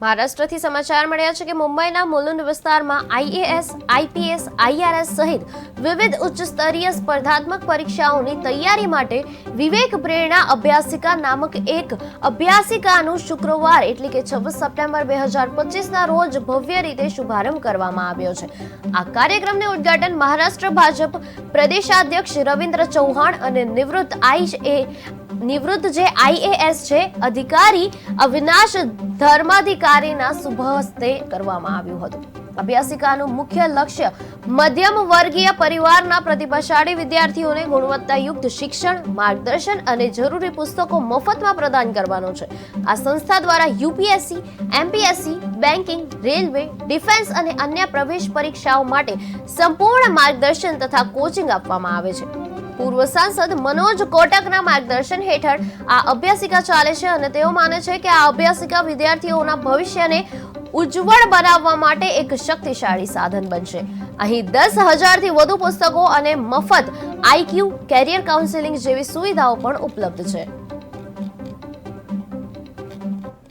મહારાષ્ટ્રથી સમાચાર મળ્યા છે કે મુંબઈના મુલુંડ વિસ્તારમાં આઈએએસ, આઈપીએસ, આઈઆરએસ સહિત વિવિધ ઉચ્ચ સ્તરીય સ્પર્ધાત્મક પરીક્ષાઓની તૈયારી માટે વિવેક પ્રેરણા અભ્યાસિકા નામક એક અભ્યાસિકાનું શુક્રવાર એટલે કે છવ્વીસ સપ્ટેમ્બર બે હજાર પચીસના રોજ ભવ્ય રીતે શુભારંભ કરવામાં આવ્યો છે. આ કાર્યક્રમનું ઉદ્ઘાટન મહારાષ્ટ્ર ભાજપ પ્રદેશાધ્યક્ષ રવિન્દ્ર ચૌહાણ અને નિવૃત્ત આઈ એ નિવૃત્ત જે આઈએએસ છે અધિકારી અવિનાશ ધર્માધિકારીના શુભ હસ્તે કરવામાં આવ્યું હતું. અભ્યાસિકાનું મુખ્ય લક્ષ્ય મધ્યમ વર્ગીય પરિવારના પ્રતિભાશાળી વિદ્યાર્થીઓને ગુણવત્તાયુક્ત શિક્ષણ, માર્ગદર્શન અને જરૂરી પુસ્તકો મફતમાં પ્રદાન કરવાનો છે. આ સંસ્થા દ્વારા UPSC, MPSC, banking, railway, defence અને અન્ય પ્રવેશ પરીક્ષાઓ માટે સંપૂર્ણ માર્ગદર્શન તથા કોચિંગ આપવામાં આવે છે. પૂર્વ સાંસદ મનોજ કોટકના માર્ગદર્શન હેઠળ આ અભ્યાસિકા ચાલે છે અને તેઓ માને છે કે આ અભ્યાસિકા વિદ્યાર્થીઓના ભવિષ્યને ઉજ્જવળ બનાવવા માટે એક શક્તિશાળી સાધન બનશે. અહીં દસ હજારથી વધુ પુસ્તકો અને મફત આઈક્યુ કેરિયર કાઉન્સેલિંગ જેવી સુવિધાઓ પણ ઉપલબ્ધ છે.